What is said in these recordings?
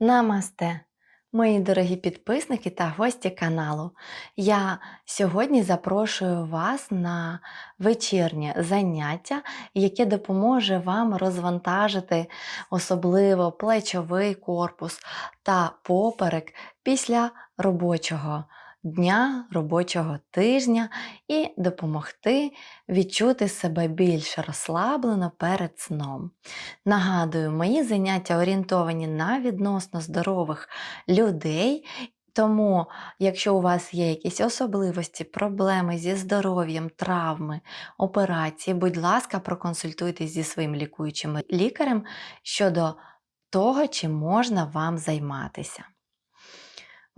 Намасте, мої дорогі підписники та гості каналу. Я сьогодні запрошую вас на вечірнє заняття, яке допоможе вам розвантажити особливо плечовий корпус та поперек після робочого дня, робочого тижня і допомогти відчути себе більш розслаблено перед сном. Нагадую, мої заняття орієнтовані на відносно здорових людей. Тому, якщо у вас є якісь особливості, проблеми зі здоров'ям, травми, операції, будь ласка, проконсультуйтесь зі своїм лікуючим лікарем щодо того, чи можна вам займатися.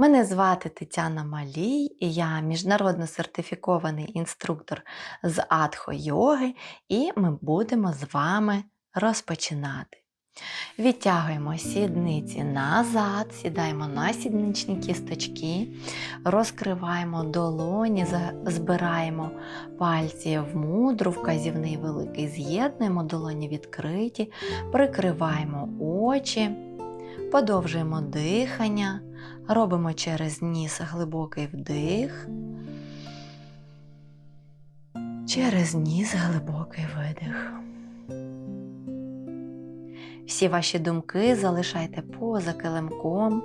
Мене звати Тетяна Малій, і я міжнародно сертифікований інструктор з атхо-йоги, і ми будемо з вами розпочинати. Відтягуємо сідниці назад, сідаємо на сідничні кісточки, розкриваємо долоні, збираємо пальці в мудру, вказівний великий, з'єднуємо долоні відкриті, прикриваємо очі, подовжуємо дихання, робимо через ніс глибокий вдих. Через ніс глибокий видих. Всі ваші думки залишайте поза килимком,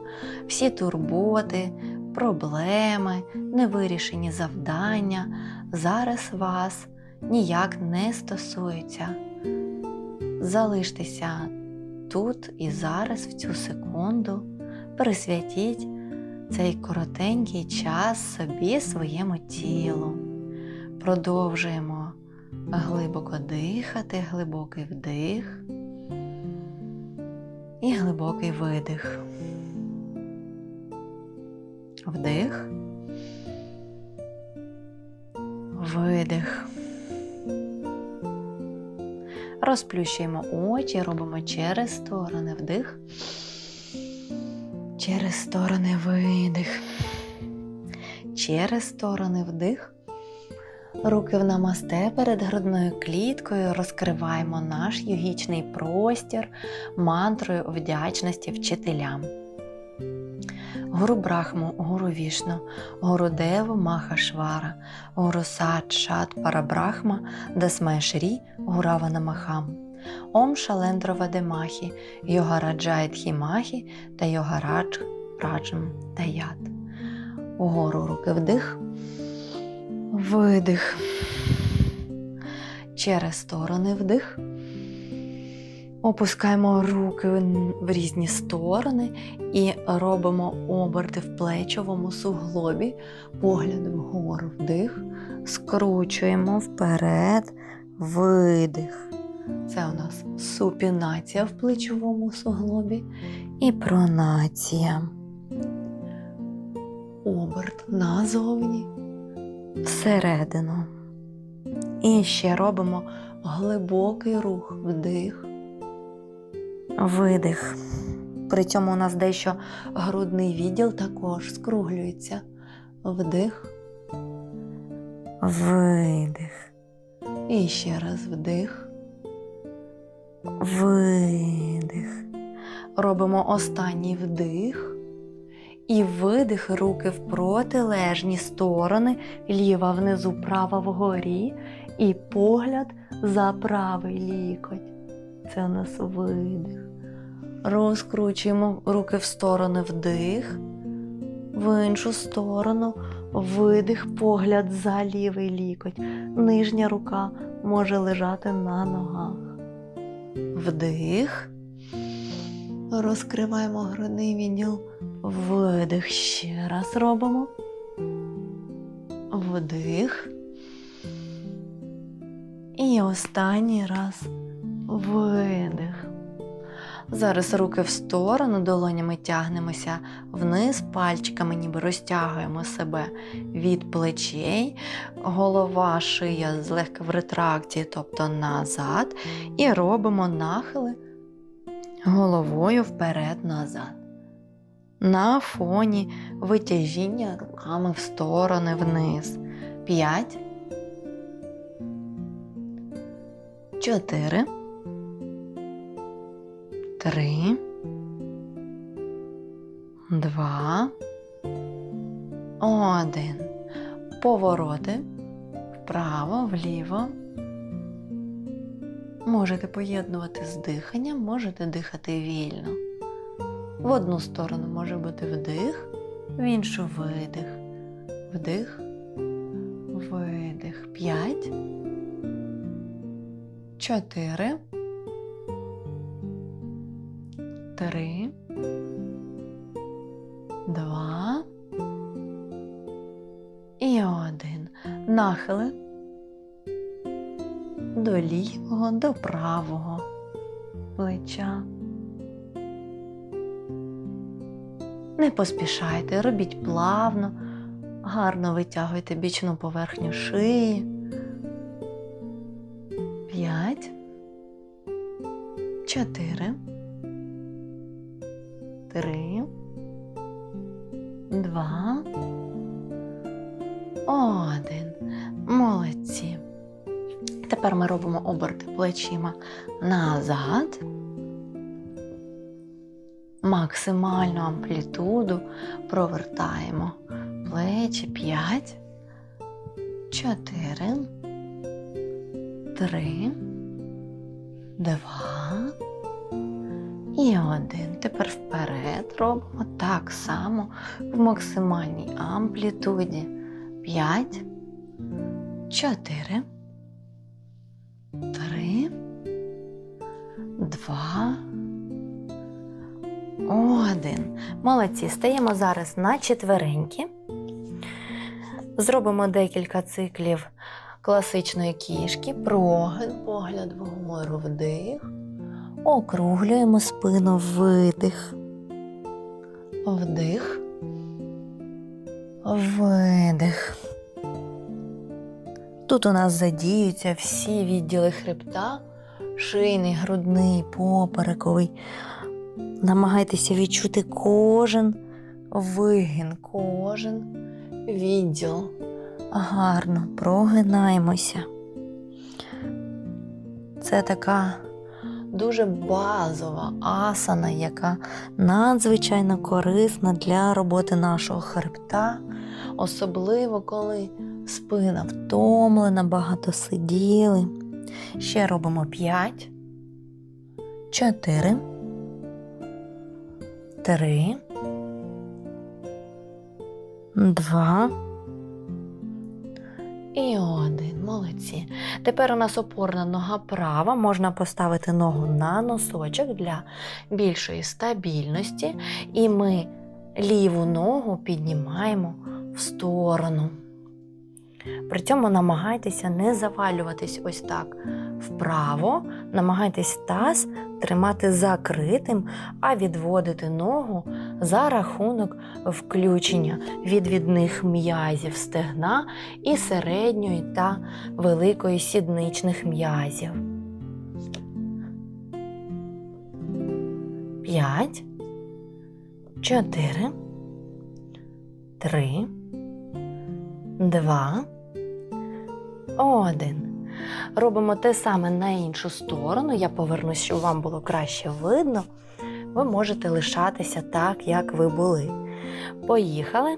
всі турботи, проблеми, невирішені завдання зараз вас ніяк не стосуються. Залиштеся тут і зараз, в цю секунду, присвятіть цей коротенький час собі, своєму тілу. Продовжуємо глибоко дихати, глибокий вдих і глибокий видих. Вдих. Видих. Розплющуємо очі, робимо через сторони вдих. Через сторони видих. Через сторони вдих. Руки в намасте перед грудною кліткою розкриваємо наш йогічний простір мантрою вдячності вчителям. Гуру Брахму, Гуру Вішну, Гуру Деву Маха Швара, Гуру Сат Шат Парабрахма, Дасмай Шрі, Гурава Намахам. Ом Шалендро Вадемахі, Йогараджай Дхімахі та Йогарадж Праджм Таят. Угору руки вдих, видих. Через сторони вдих. Опускаємо руки в різні сторони і робимо оберти в плечовому суглобі, погляд вгору вдих, скручуємо вперед, видих. Це у нас супінація в плечовому суглобі і пронація. Оберт назовні, всередину. І ще робимо глибокий рух вдих, видих. При цьому у нас дещо грудний відділ також скруглюється. Вдих, видих. І ще раз вдих, видих. Робимо останній вдих. І видих руки в протилежні сторони, ліва внизу, права вгорі, і погляд за правий лікоть. Це у нас видих. Розкручуємо руки в сторони вдих, в іншу сторону, видих, погляд за лівий лікоть. Нижня рука може лежати на ногах. Вдих. Розкриваємо грудний відділ. Видих ще раз робимо. Вдих. І останній раз видих. Зараз руки в сторону, долонями тягнемося вниз, пальчиками ніби розтягуємо себе від плечей, голова, шия злегка в ретракції, тобто назад, і робимо нахили головою вперед-назад. На фоні витяжіння руками в сторони вниз. П'ять. Чотири. Три. два, один. Повороти вправо, вліво. Можете поєднувати з диханням, можете дихати вільно. В одну сторону може бути вдих, в іншу видих. Вдих, видих. П'ять. Чотири. Три. Два. І один. Нахили до лівого, до правого плеча. Не поспішайте, робіть плавно, гарно витягуйте бічну поверхню шиї. П'ять. Чотири. Ми робимо оберти плечима назад. Максимальну амплітуду провертаємо плечі 5, 4, 3, 2 і 1. Тепер вперед робимо так само в максимальній амплітуді 5, 4, 2, один. Молодці. Стаємо зараз на четвереньки. Зробимо декілька циклів класичної кішки. Прогин, погляд вгору, вдих. Округлюємо спину, видих. Вдих. Видих. Тут у нас задіються всі відділи хребта, шийний, грудний, поперековий. Намагайтеся відчути кожен вигін, кожен відділ. Гарно прогинаємося. Це така дуже базова асана, яка надзвичайно корисна для роботи нашого хребта, особливо коли спина втомлена, багато сиділи. Ще робимо 5, 4, Три. Два. І один. Молодці. Тепер у нас опорна нога права. Можна поставити ногу на носочок для більшої стабільності. І ми ліву ногу піднімаємо в сторону. При цьому намагайтеся не завалюватись ось так вправо, намагайтесь таз тримати закритим, а відводити ногу за рахунок включення відвідних м'язів стегна і середньої та великої сідничних м'язів. П'ять, чотири, три, два, один. Робимо те саме на іншу сторону. Я повернусь, щоб вам було краще видно. Ви можете лишатися так, як ви були. Поїхали.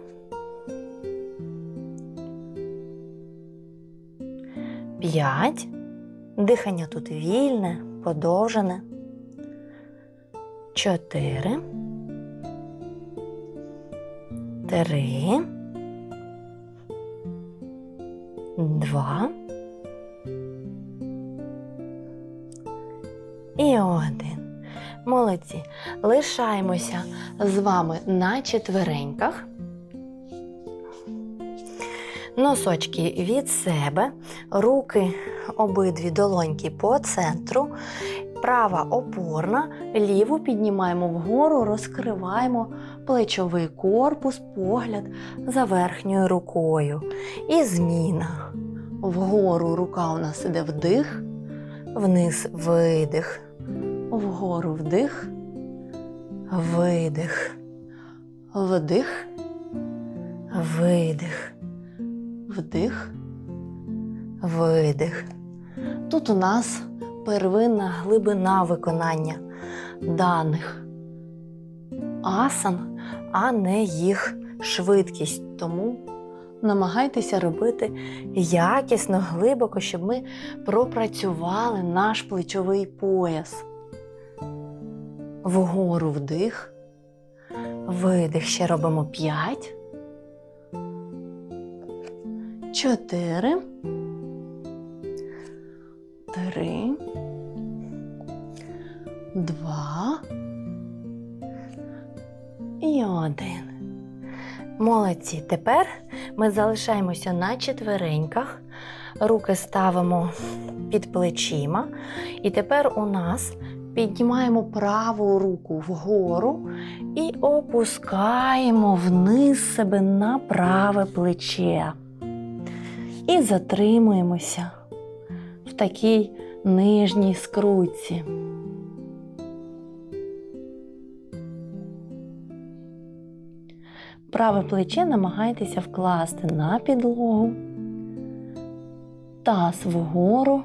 П'ять. Дихання тут вільне, подовжене. Чотири. Три. Два. І один. Молодці. Лишаємося з вами на четвереньках. Носочки від себе, руки обидві долоньки по центру. Права опорна, ліву піднімаємо вгору, розкриваємо плечовий корпус, погляд за верхньою рукою. І зміна. Вгору рука у нас іде вдих, вниз видих. Вгору вдих, видих, вдих, видих, вдих, видих. Тут у нас первинна глибина виконання даних асан, а не їх швидкість. Тому намагайтеся робити якісно, глибоко, щоб ми пропрацювали наш плечовий пояс. Вгору вдих. Видих ще робимо 5. 4. 3. 2. І 1. Молодці. Тепер ми залишаємося на четвереньках. Руки ставимо під плечима. І тепер у нас піднімаємо праву руку вгору і опускаємо вниз себе на праве плече. І затримуємося в такій нижній скрутці. Праве плече намагайтеся вкласти на підлогу, таз вгору.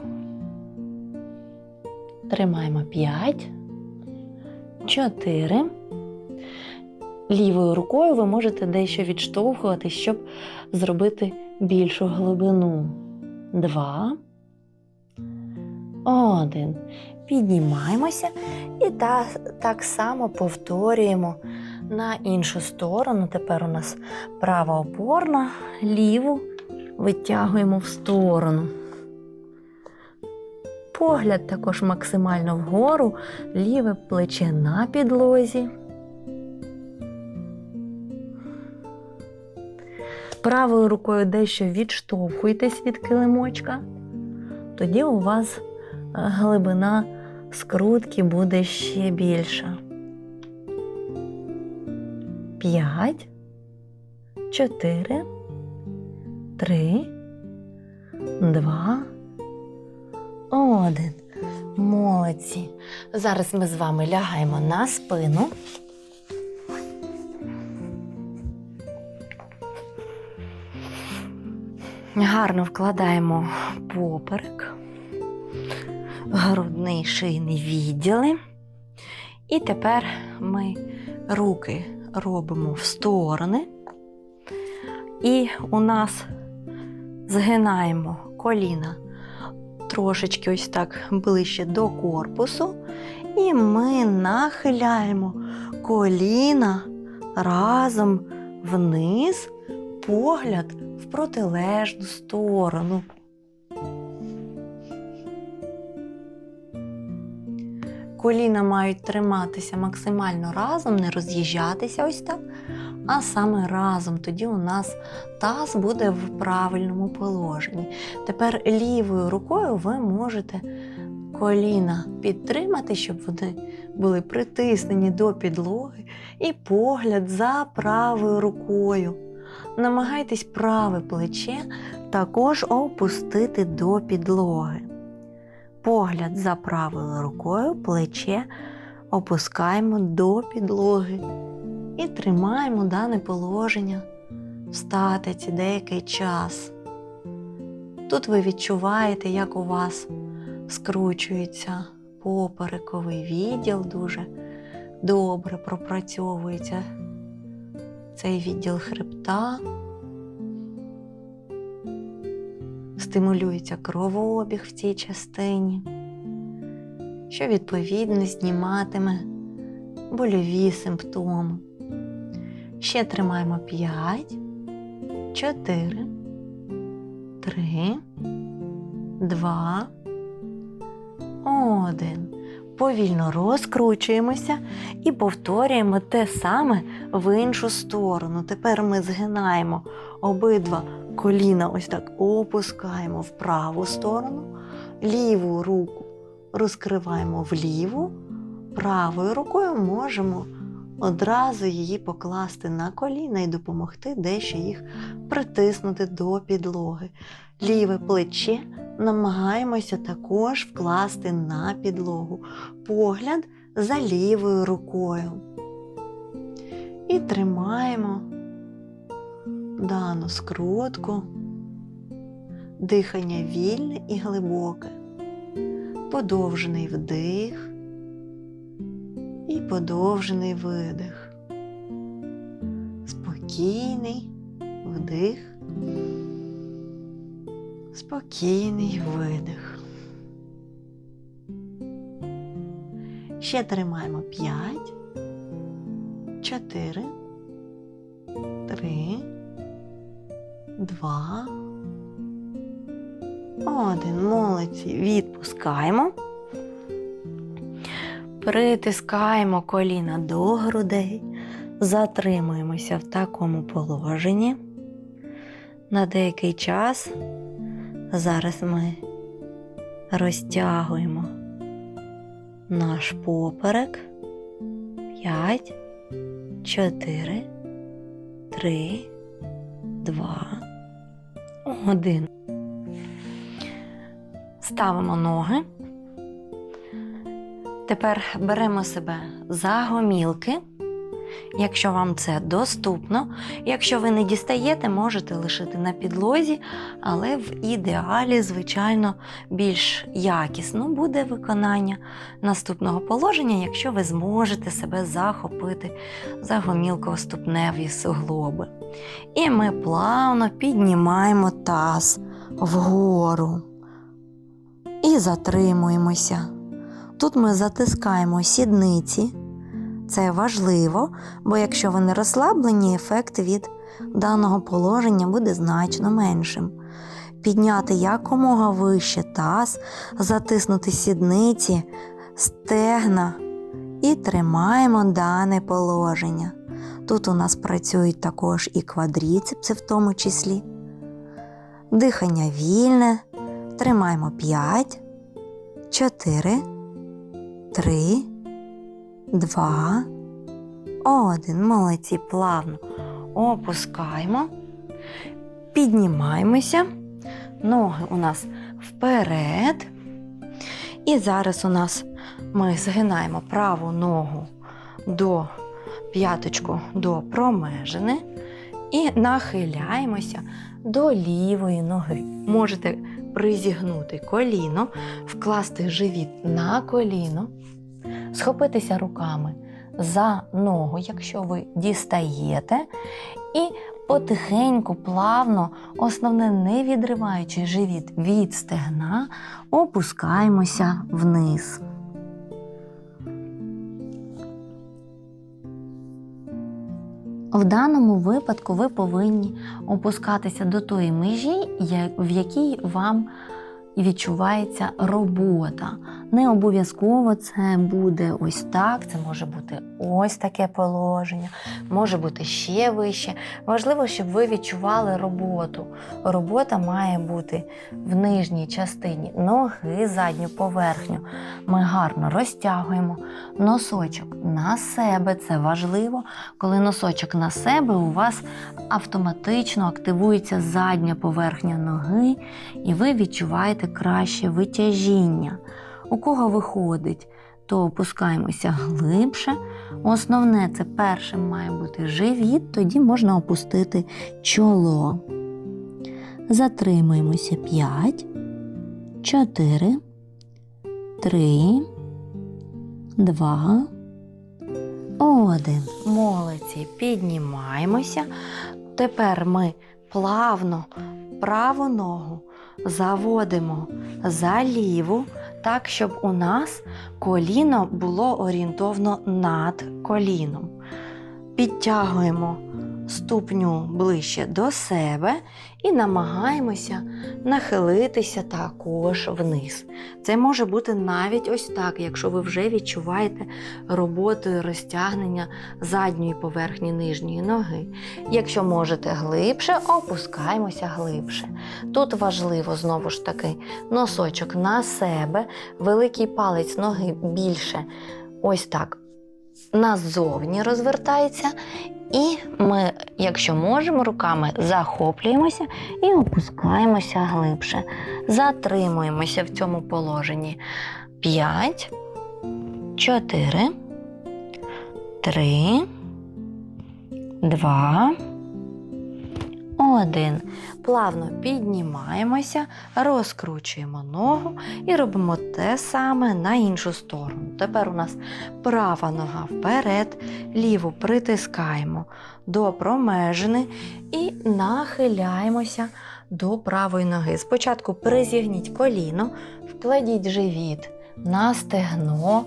Тримаємо 5, 4. Лівою рукою ви можете дещо відштовхувати, щоб зробити більшу глибину. 2. 1. Піднімаємося і та, так само повторюємо на іншу сторону. Тепер у нас права опорна, ліву витягуємо в сторону. Погляд також максимально вгору, ліве плече на підлозі. Правою рукою дещо відштовхуйтесь від килимочка. Тоді у вас е, глибина скрутки буде ще більша. П'ять, чотири, три, два, один. Молодці. Зараз ми з вами лягаємо на спину. Гарно вкладаємо поперек, грудний шийний відділи. І тепер ми руки робимо в сторони. І у нас згинаємо коліна трошечки ось так ближче до корпусу. І ми нахиляємо коліна разом вниз, погляд в протилежну сторону. Коліна мають триматися максимально разом, не роз'їжджатися ось так, а саме разом. Тоді у нас таз буде в правильному положенні. Тепер лівою рукою ви можете коліна підтримати, щоб вони були притиснені до підлоги, і погляд за правою рукою. Намагайтесь праве плече також опустити до підлоги. Погляд за правою рукою, плече опускаємо до підлоги і тримаємо дане положення в статиці деякий час. Тут ви відчуваєте, як у вас скручується поперековий відділ, дуже добре пропрацьовується цей відділ хребта. Стимулюється кровообіг в цій частині, що відповідно зніматиме больові симптоми. Ще тримаємо 5, 4, 3, 2, 1. Повільно розкручуємося і повторюємо те саме в іншу сторону. Тепер ми згинаємо обидва коліна, ось так опускаємо в праву сторону, ліву руку розкриваємо вліву, правою рукою можемо одразу її покласти на коліна і допомогти дещо їх притиснути до підлоги. Ліве плече намагаємося також вкласти на підлогу, погляд за лівою рукою. І тримаємо дану скрутку, дихання вільне і глибоке, подовжений вдих і подовжений видих. спокійний вдих, спокійний видих. Ще тримаємо 5, 4, 3, 2, 1. Молодці. Відпускаємо. Притискаємо коліна до грудей. Затримуємося в такому положенні. На деякий час зараз ми розтягуємо наш поперек. 5, 4, 3, 2, 1. Ставимо ноги. Тепер беремо себе за гомілки. Якщо вам це доступно, якщо ви не дістаєте, можете лишити на підлозі, але в ідеалі, звичайно, більш якісно буде виконання наступного положення, якщо ви зможете себе захопити за гомілково-ступневі суглоби. І ми плавно піднімаємо таз вгору і затримуємося. Тут ми затискаємо сідниці. Це важливо, бо якщо вони розслаблені, ефект від даного положення буде значно меншим. Підняти якомога вище таз, затиснути сідниці, стегна і тримаємо дане положення. Тут у нас працюють також і квадріцепси в тому числі. Дихання вільне. Тримаємо 5, 4, 3, 2, 1. Молодці, плавно опускаємо, піднімаємося. Ноги у нас вперед. І зараз у нас ми згинаємо праву ногу до п'яточку до промежини і нахиляємося до лівої ноги. Можете призігнути коліно, вкласти живіт на коліно, схопитися руками за ногу, якщо ви дістаєте, і потихеньку, плавно, основне не відриваючи живіт від стегна, опускаємося вниз. В даному випадку ви повинні опускатися до тої межі, в якій вам відчувається робота. Не обов'язково це буде ось так, це може бути ось таке положення, може бути ще вище. Важливо, щоб ви відчували роботу. Робота має бути в нижній частині ноги, задню поверхню. Ми гарно розтягуємо носочок на себе. Це важливо. Коли носочок на себе, у вас автоматично активується задня поверхня ноги, і ви відчуваєте краще витяжіння. У кого виходить, то опускаємося глибше. Основне це першим має бути живіт, тоді можна опустити чоло. Затримуємося 5, 4, 3, 2, 1. Молодці, піднімаємося. Тепер ми плавно праву ногу заводимо за ліву, так, щоб у нас коліно було орієнтовно над коліном. Підтягуємо ступню ближче до себе і намагаємося нахилитися також вниз. Це може бути навіть ось так, якщо ви вже відчуваєте роботу розтягнення задньої поверхні нижньої ноги. Якщо можете глибше, опускаємося глибше. Тут важливо знову ж таки носочок на себе, великий палець ноги більше ось так назовні розвертається. І ми, якщо можемо, руками захоплюємося і опускаємося глибше. Затримуємося в цьому положенні. 5, 4, 3, 2, Один. Плавно піднімаємося, розкручуємо ногу і робимо те саме на іншу сторону. Тепер у нас права нога вперед, ліву притискаємо до промежини і нахиляємося до правої ноги. Спочатку призігніть коліно, вкладіть живіт на стегно.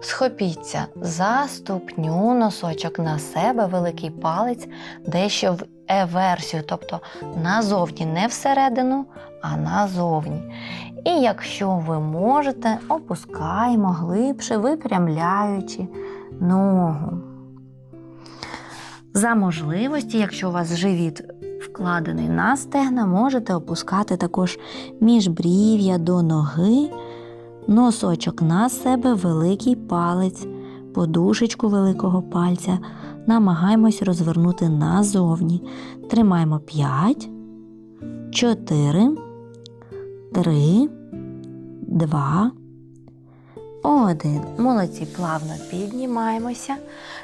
Схопіться за ступню, носочок на себе, великий палець, дещо в еверсію, тобто назовні, не всередину, а назовні. І якщо ви можете, опускаємо глибше, випрямляючи ногу. За можливості, якщо у вас живіт вкладений на стегна, можете опускати також міжбрів'я до ноги. Носочок на себе, великий палець, подушечку великого пальця. Намагаємось розвернути назовні. Тримаємо 5, 4, 3, 2, 1. Молодці, плавно піднімаємося.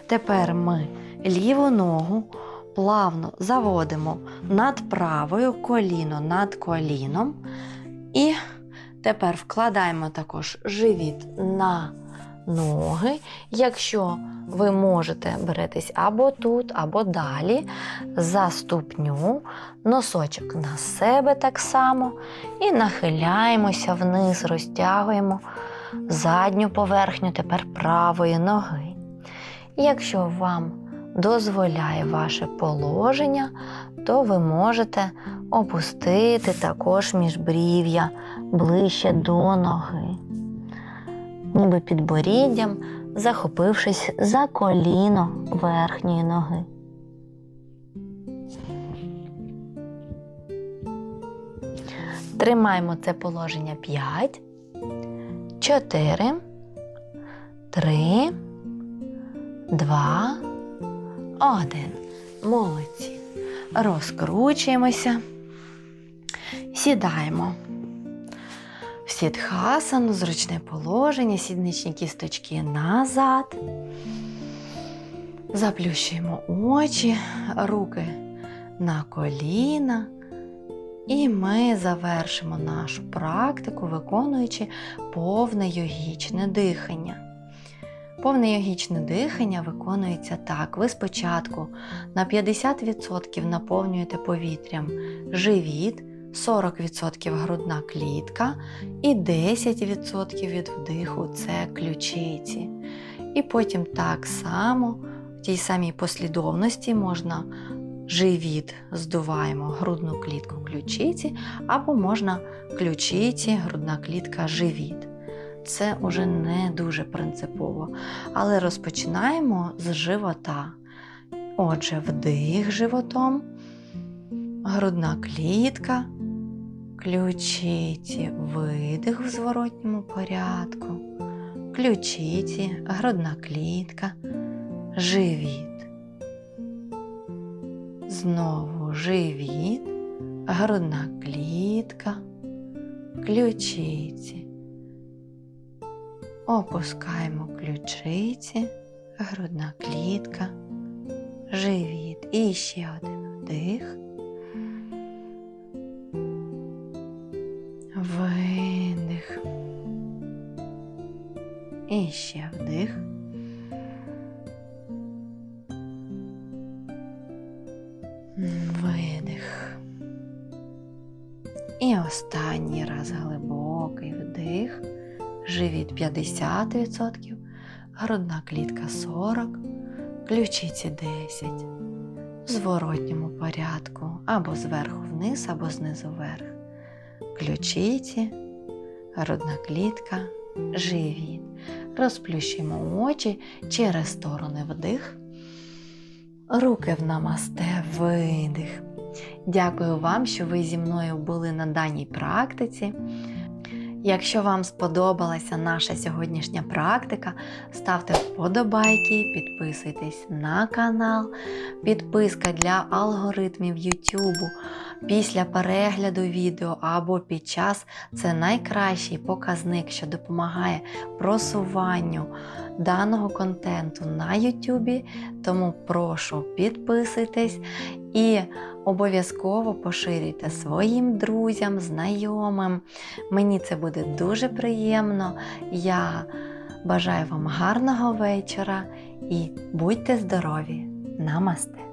Тепер ми ліву ногу плавно заводимо над правою, коліно над коліном. І Тепер вкладаємо також живіт на ноги. Якщо ви можете, беретесь або тут, або далі, за ступню, носочок на себе так само. І нахиляємося вниз, розтягуємо задню поверхню тепер правої ноги. Якщо вам дозволяє ваше положення, то ви можете опустити також міжбрів'я ближче до ноги, ніби підборіддям, захопившись за коліно верхньої ноги. Тримаємо це положення 5, 4, 3, 2, 1. Молодці. Розкручуємося, сідаємо сідхасану, зручне положення, сідничні кісточки назад. Заплющуємо очі, руки на коліна. І ми завершимо нашу практику, виконуючи повне йогічне дихання. Повне йогічне дихання виконується так. Ви спочатку на 50% наповнюєте повітрям живіт, 40% грудна клітка і 10% від вдиху це ключиці. І потім так само в тій самій послідовності можна живіт здуваємо грудну клітку ключиці, або можна ключиці, грудна клітка, живіт. Це уже не дуже принципово. Але розпочинаємо з живота. Отже, вдих животом, грудна клітка, ключиці, видих в зворотньому порядку, ключиці, грудна клітка, живіт. Знову живіт, грудна клітка, ключиці. Опускаємо ключиці, грудна клітка, живіт. І ще один вдих. І ще вдих. Видих. І останній раз глибокий вдих. Живіт 50%, грудна клітка 40%, ключиці 10%. В зворотньому порядку або зверху вниз, або знизу вверх. Ключиці, грудна клітка, живіт. Розплющуємо очі через сторони вдих. Руки в намасте, видих. Дякую вам, що ви зі мною були на даній практиці. Якщо вам сподобалася наша сьогоднішня практика, ставте вподобайки, підписуйтесь на канал. Підписка для алгоритмів YouTube після перегляду відео або під час це найкращий показник, що допомагає просуванню даного контенту на YouTube. Тому прошу підписуйтесь І обов'язково поширюйте своїм друзям, знайомим. Мені це буде дуже приємно. Я бажаю вам гарного вечора і будьте здорові! Намасте!